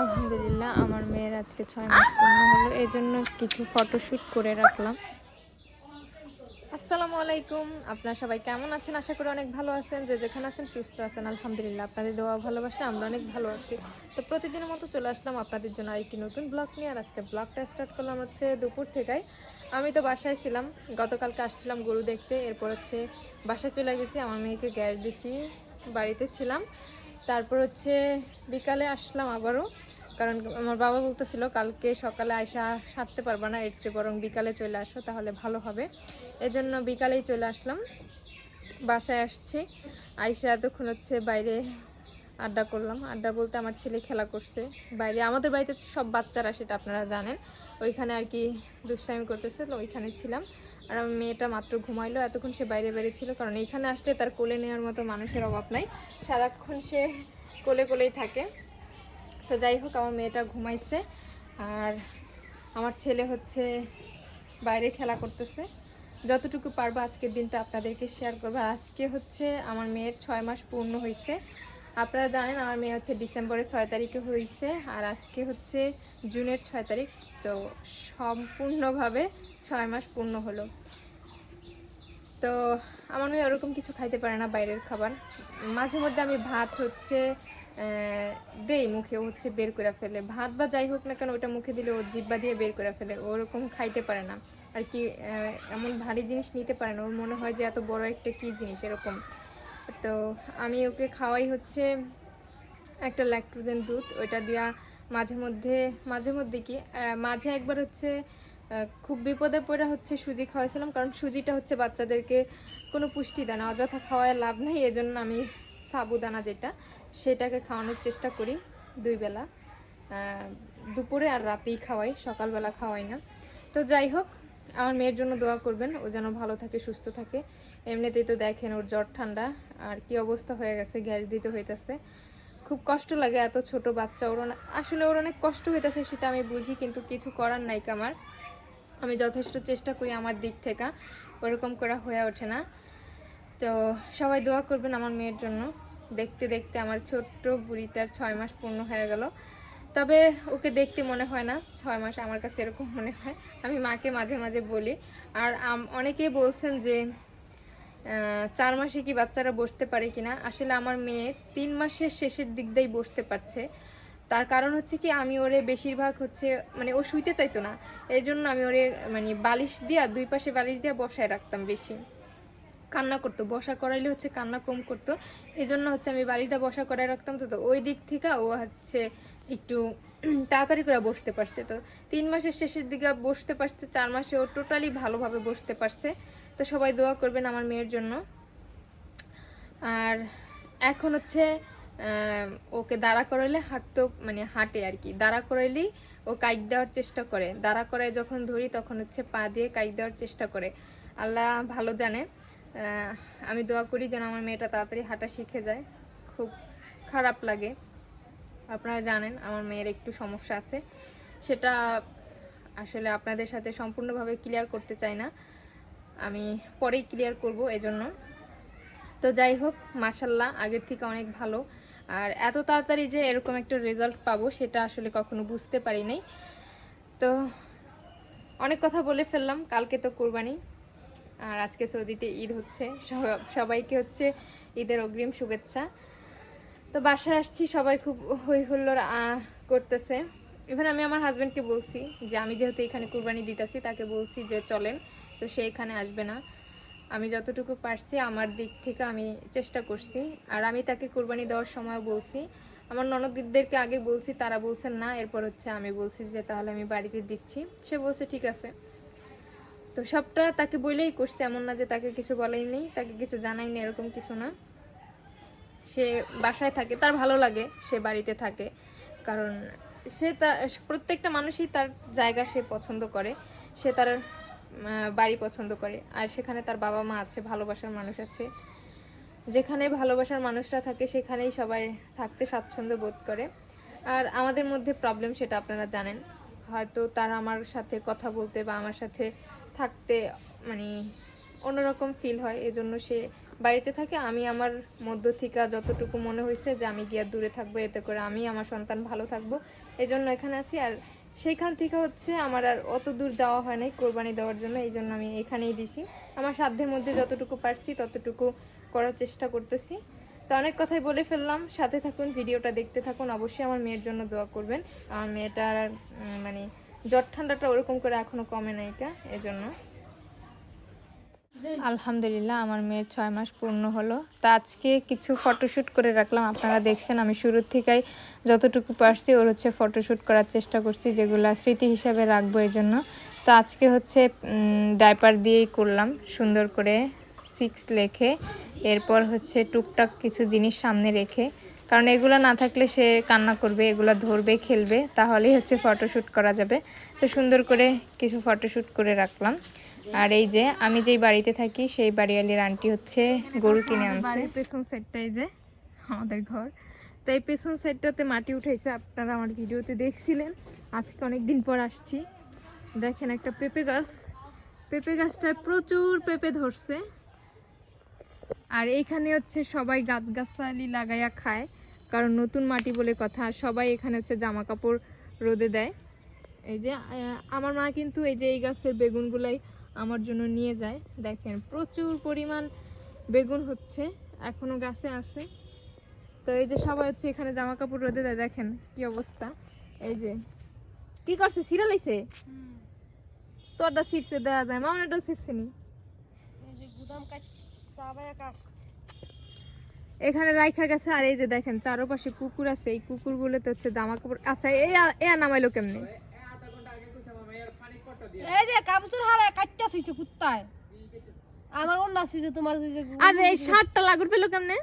আলহামদুলিল্লাহ, আমার মেয়ের আজকে ছয় মাস পূর্ণ হলো, এই জন্য কিছু ফটোশ্যুট করে রাখলাম। আসসালামু আলাইকুম, আপনারা সবাই কেমন আছেন? আশা করি অনেক ভালো আছেন, যে যেখানে আছেন সুস্থ আছেন, আলহামদুলিল্লাহ। আপনাদের দেওয়া ভালোবাসা, আমরা অনেক ভালো আছি। তো প্রতিদিনের মতো চলে আসলাম আপনাদের জন্য আরেকটি নতুন ব্লগ নিয়ে, আর আজকে ব্লগটা স্টার্ট করলাম হচ্ছে দুপুর থেকেই। আমি তো বাসায় ছিলাম, গতকালকে আসছিলাম গরু দেখতে, এরপর হচ্ছে বাসায় চলে গেছি, আমার মেয়েকে গ্যাস দিছি, বাড়িতে ছিলাম। তারপর হচ্ছে বিকালে আসলাম আবারও। কারণ আমার বাবা বলতেছিল, কালকে সকালে আয়সা সারতে পারবে না, এর চেয়ে বরং বিকালে চলে আসো, তাহলে ভালো হবে। এজন্য বিকালেই চলে আসলাম। বাসায় আসছি। আয়সা এতক্ষণ হচ্ছে বাইরে আড্ডা করলাম। আড্ডা বলতে আমার ছেলে খেলা করছে। বাইরে আমাদের বাড়িতে সব বাচ্চারা সেটা আপনারা জানেন। ওইখানে আর কি দুষ্টামি করতেছে ওইখানে ছিলাম। আর আমার মেয়েটা মাত্র ঘুমাইলো। এতক্ষণ সে বাইরে বাইরে ছিল, কারণ এইখানে আসলে তার কোলে নেওয়ার মতো মানুষের অভাব নাই। সারাক্ষণ সে কোলে কোলেই থাকে। তো যাই হোক, আমার মেয়েটা ঘুমাইছে আর আমার ছেলে হচ্ছে বাইরে খেলা করতেছে। যতটুকু পারব আজকের দিনটা আপনাদেরকে শেয়ার করব। আজকে হচ্ছে আমার মেয়ের ছয় মাস পূর্ণ হয়েছে আপনারা জানেন আমার মেয়ে হচ্ছে ডিসেম্বরের ছয় তারিখে হয়েছে আর আজকে হচ্ছে জুনের ছয় তারিখ। তো সম্পূর্ণভাবে ছয় মাস পূর্ণ হলো। তো আমার মেয়ে ওরকম কিছু খাইতে পারে না বাইরের খাবার। মাঝে মধ্যে আমি ভাত হচ্ছে দেই মুখে হচ্ছে বের করে ফেলে। ভাত বা যাই হোক না কেন, ওটা মুখে দিলে ও জিব্বা দিয়ে বের করে ফেলে। ওরকম খাইতে পারে না। আর কি এমন ভারী জিনিস নিতে পারে না। ওর মনে হয় যে এত বড় একটা কি জিনিস এরকম। তো আমি ওকে খাওয়াই হচ্ছে একটা ল্যাকটোজেন দুধ। ওইটা দিয়া মাঝে মধ্যে মাঝে মধ্যে কি মাঝে একবার হচ্ছে খুব বিপদে পড়ে হচ্ছে সুজি খাওয়াইছিলাম। কারণ সুজিটা হচ্ছে বাচ্চাদেরকে কোনো পুষ্টি দেয় না। অযথা খাওয়ায় লাভ নেই। এজন্য আমি সাবুদানা যেটা সেটাকে খাওয়ানোর চেষ্টা করি দুই বেলা। দুপুরে আর রাতেই খাওয়াই, সকালবেলা খাওয়াই না। তো যাই হোক, আমার মেয়ের জন্য দোয়া করবেন, ও যেন ভালো থাকে, সুস্থ থাকে। এমনিতেই তো দেখেন ওর জ্বর, ঠান্ডা, আর কি অবস্থা হয়ে গেছে, গ্যাস দিতে হইতেছে। খুব কষ্ট লাগে এত ছোট বাচ্চা, ওর আসলে ওর অনেক কষ্ট হইতেছে সেটা আমি বুঝি, কিন্তু কিছু করার নাই আমার আমি যথেষ্ট চেষ্টা করি আমার দিক থেকে, ওরকম করা হয়ে ওঠে না। তো সবাই দোয়া করবেন আমার মেয়ের জন্য। দেখতে দেখতে আমার ছোট্ট বুড়িটার ছয় মাস পূর্ণ হয়ে গেল। তবে ওকে দেখতে মনে হয় না, ছয় মাস আমার কাছে এরকম মনে হয়। আমি মাকে মাঝে মাঝে বলি। আর অনেকেই বলছেন যে চার মাসে কি বাচ্চারা বসতে পারে কিনা? আসলে আমার মেয়ে তিন মাসের শেষের দিক দিয়েই বসতে পারছে। তার কারণ হচ্ছে কি, আমি ওরে বেশিরভাগ হচ্ছে মানে ও শুইতে চাইতো না। এই জন্য আমি ওরে মানে বালিশ দিয়া, দুই পাশে বালিশ দিয়া বসায় রাখতাম বেশি। কান্না করতো, বসা করাইলে হচ্ছে কান্না কম করতো। এই জন্য হচ্ছে আমি বাড়িতে বসা করাই রাখতাম তো তো ওই দিক থেকে ও হচ্ছে একটু তাড়াতাড়ি করে বসতে পারছে। তো তিন মাসের শেষের দিকে বসতে পারছে, চার মাসে ও টোটালি ভালোভাবে বসতে পারছে। তো সবাই দোয়া করবেন আমার মেয়ের জন্য। আর এখন হচ্ছে ওকে দাঁড়া করাইলে হাঁটতো মানে হাঁটে আর কি। দাঁড়া করাইলেই ও কাইক দেওয়ার চেষ্টা করে। দাঁড়া করায় যখন ধরি তখন হচ্ছে পা দিয়ে কাইক দেওয়ার চেষ্টা করে। আল্লাহ ভালো জানে। আমি দোয়া করি যেন আমার মেয়েটা তাড়াতাড়ি হাঁটা শিখে যায়। খুব খারাপ লাগে। আপনারা জানেন, আমার মেয়ের একটু সমস্যা আছে। সেটা আসলে আপনাদের সাথে সম্পূর্ণভাবে ক্লিয়ার করতে চাই না। আমি পরেই ক্লিয়ার করব এজন্য। তো যাই হোক মাসাল্লাহ আগের থেকে অনেক ভালো। আর এত তাড়াতাড়ি যে এরকম একটা রেজাল্ট পাবো, সেটা আসলে কখনো বুঝতে পারি নাই। তো অনেক কথা বলে ফেললাম, কালকে তো কোরবানি। আর আজকে সৌদিতে ঈদ হচ্ছে। সবাইকে হচ্ছে ঈদের অগ্রিম শুভেচ্ছা। তো বাসায় আসছি সবাই খুব হই হুল্লোড় আহ, করতেছে। ইভেন আমি আমার হাজব্যান্ডকে বলছি যে আমি যেহেতু এখানে কুরবানি দিতেছি তাকে বলছি যে চলেন। তো সে এখানে আসবে না। আমি যতটুকু পারছি আমার দিক থেকে আমি চেষ্টা করছি। আর আমি তাকে কুরবানি দেওয়ার সময় বলছি। আমার ননদদেরকে আগে বলছি তারা বলছেন না। এরপর হচ্ছে আমি বলছি যে তাহলে আমি বাড়িতে দিচ্ছি। সে বলছে ঠিক আছে। তো সবটা তাকে বলেই করছে, এমন না যে তাকে কিছু বলাই নেই, তাকে কিছু জানাই নেই, এরকম কিছু না। সে বাসায় থাকে, তার ভালো লাগে, সে বাড়িতে থাকে, কারণ সে তা, প্রত্যেকটা মানুষই তার জায়গা সে পছন্দ করে, সে তার বাড়ি পছন্দ করে, আর সেখানে তার বাবা মা আছে, ভালোবাসার মানুষ আছে। যেখানে ভালোবাসার মানুষরা থাকে, সেখানেই সবাই থাকতে স্বাচ্ছন্দ্য বোধ করে। আর আমাদের মধ্যে প্রবলেম সেটা আপনারা জানেন। হয়তো তার আমার সাথে কথা বলতে বা আমার সাথে থাকতে মানে অন্যরকম ফিল হয়। এজন্য সে বাড়িতে থাকে। আমি আমার মধ্য থেকে যতটুকু মনে হয়েছে যে, আমি গিয়ে দূরে থাকব, এতে করে আমি আমার সন্তান ভালো থাকব। এই জন্য এখানে আছি। আর সেইখান থেকে হচ্ছে আমার আর অত দূর যাওয়া হয় নাই কোরবানি দেওয়ার জন্য। এই জন্য আমি এখানেই দিছি। আমার সাধ্যের মধ্যে যতটুকু পারছি, ততটুকু করার চেষ্টা করতেছি। তো অনেক কথাই বলে ফেললাম। সাথে থাকুন, ভিডিওটা দেখতে থাকুন। অবশ্যই আমার মেয়ের জন্য দোয়া করবেন। আমার মেয়েটার মানে জ্বর ঠান্ডাটা ওরকম করে এখনও কমে নাই কা, এজন্য। আলহামদুলিল্লাহ, আমার মেয়ের ছয় মাস পূর্ণ হলো। তা আজকে কিছু ফটোশ্যুট করে রাখলাম, আপনারা দেখছেন আমি শুরুর থেকেই যতটুকু পারছি, ওর হচ্ছে ফটোশ্যুট করার চেষ্টা করছি, যেগুলো স্মৃতি হিসাবে রাখব এই জন্য তো আজকে হচ্ছে ডাইপার দিয়েই করলাম, সুন্দর করে সিক্স লেখে, এরপর হচ্ছে টুকটাক কিছু জিনিস সামনে রেখে কারণ এগুলো না থাকলে সে কান্না করবে এগুলো ধরবে খেলবে তাহলেই হচ্ছে ফটোশ্যুট করা যাবে। তো সুন্দর করে কিছু ফটোশ্যুট করে রাখলাম। আর এই যে আমি যেই বাড়িতে থাকি সেই বাড়িওয়ালির আন্টি হচ্ছে গরু কিনে আনছে। পেছন সাইডটা এই যে আমাদের ঘর। তো এই পেছন সাইডটাতে মাটি উঠাইছে আপনারা আমার ভিডিওতে দেখছিলেন। আজকে অনেক দিন পর আসছি। দেখেন একটা পেঁপে গাছ। পেঁপে গাছটার প্রচুর পেঁপে ধরছে। আর এইখানে হচ্ছে সবাই গাছ গাছালি লাগাইয়া খায়। কারণ নতুন মাটি বলে কথা, সবাই এখানে হচ্ছে জামা কাপড় রোদে দেয়। এই যে আমার মা কিন্তু এই যে এই গাছের বেগুনগুলাই আমার জন্য নিয়ে যায়। দেখেন, প্রচুর পরিমাণ বেগুন হচ্ছে, এখনও গাছে আছে। তো এই যে সবাই হচ্ছে এখানে জামা কাপড় রোদে দেয়, দেখেন কি অবস্থা। এই যে, কি করছে? সিরিয়ালাইছে তোরটা শীর্ষে দেওয়া যায় মামনাটাও শীর্ষে নি? এখানে রাইখা গেছে আর এই যে দেখেন চারপাশে কুকুর আছে এই কুকুরগুলোতে হচ্ছে জামা কাপড় আচ্ছা এই এ নামাইলো কেমনে? এই যে কাপড় হারা কাটটা থইছে কুত্তায়। আমার অন্য আছে যে তোমার যে আর এই শার্টটা লাগুর পেল কেমনে?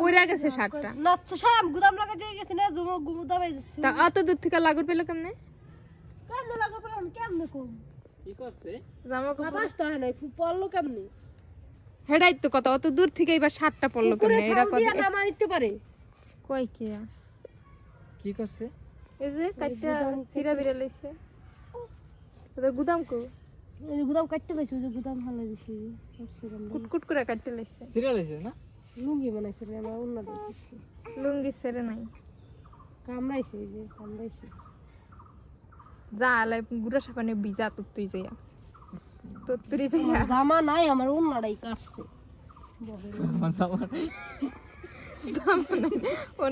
পইরা গেছে শার্টটা না গুদাম লাগা দিয়ে গেছে না জমা গুদাম এই তা অত দূর থেকে লাগুর পেল কেমনে? কেমনে লাগা পড়লাম কেমনে কম? জামা কাপড় তো হয় নাই খুব পড়ল কেমনে? হেডাই তো কত অত দূর থেকে এবার শার্টটা পড়ল কেমনে? এরা দিয়া নামা নিতে পারে। কই কি? কি করছে? এই যে কাটটা সিরা বিরা লইছে। তোদের গুদাম কো? এই গুদাম কাটতে পাইছে ওই যে গুদাম হালা দিছে কুটকুট করে কাটতে লইছে। সিরিয়াল হয়েছে না? লুঙ্গি বানাইছে রে আমার অন্য দিছে লুঙ্গি সেরে নাই। কামড়াইছে এই যে কামড়াইছে। যা আলাই গুড়া সাপানে বিজা তো তুই যাইয়া। তো তুই জামা নাই আমার অন্যটাই কাটছে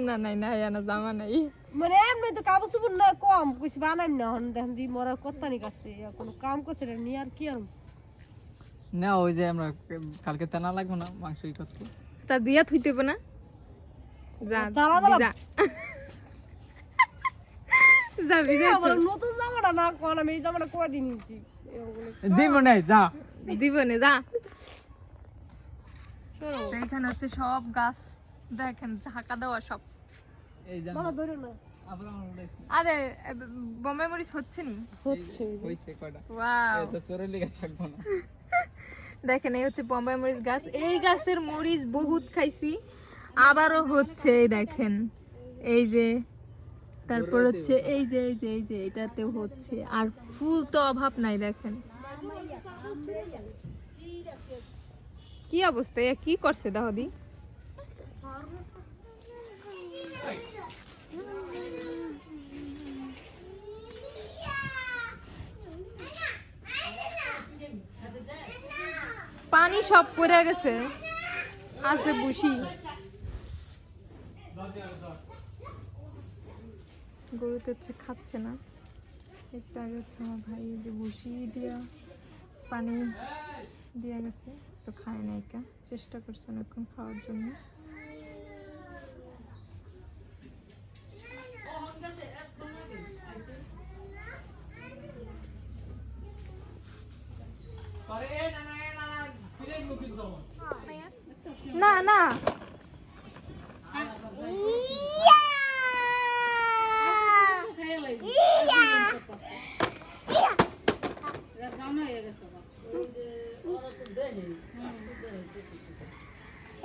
না নাই না না জামা নাই মানে এমনি তো কাপড় চোপড় না কম কইছি বানাই না হন দেখেন দি মরা কত্তানি কাটছে কোনো কাম করছে না নিয়ে আর কি আর না ওই যে আমরা কালকে টানা লাগবো না মাংস ই করতে তা দিয়া থুইতে না যা যা বিজা নতুন জামাটা না কোন আমি এই জামাটা কয়দিন নিয়েছি দিন যা। দিব না যা। এখানে হচ্ছে সব গাছ দেখেন ঝাঁকা দেওয়া সব। এই জানো বাবা ধরো না। আবার আমার উড়াইছে। আরে বোম্বাই মরিচ হচ্ছে নি? হচ্ছে। ওয়াও। এই চোরের লিগে থাকব না। দেখেন এই হচ্ছে বোম্বাই মরিচ গাছ। এই গাছের মরিচ বহুত খাইছি আবারও হচ্ছে এই দেখেন। এই যে তারপর হচ্ছে এই যে এই যে এই যে এটাতেও হচ্ছে। আর ফুল তো অভাব নাই, দেখেন। কি অবস্থা? কি করছে দাহদি? পানি সব পড়ে গেছে। আছে বুসি গরুতে হচ্ছে খাচ্ছে না। একটু আগে হচ্ছে আমার ভাই যে বুসি দিয়া পানি দিয়ে গেছে তো খায় না একা। চেষ্টা করছে অনেকক্ষণ খাওয়ার জন্য। না না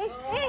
কি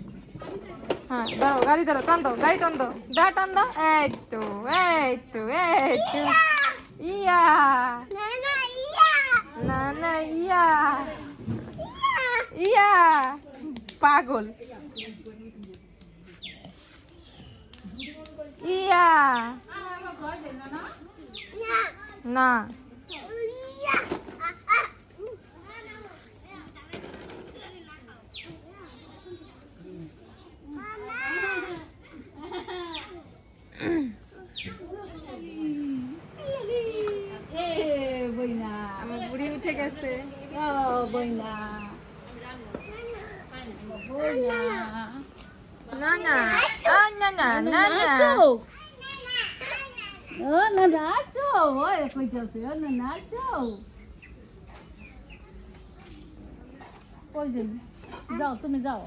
হ্যাঁ ধরো গাড়ি ধরো টান দাও, গাড়ি টান দাও। ডা টান দাও। এই তো এই তো এই তো। ইয়া। না না, ইয়া। ইয়া। পাগল। ইয়া। না আমার বুড়ি উঠে গেছে। না না। আ, না না না না যাও তুমি যাও।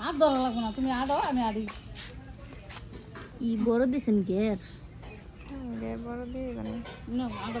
আর ধরা লাগবো না। তুমি আড়ো আমি আড়ি ই বড় দিছেন গের হুম, গে বড় দিয়ে না আড়ো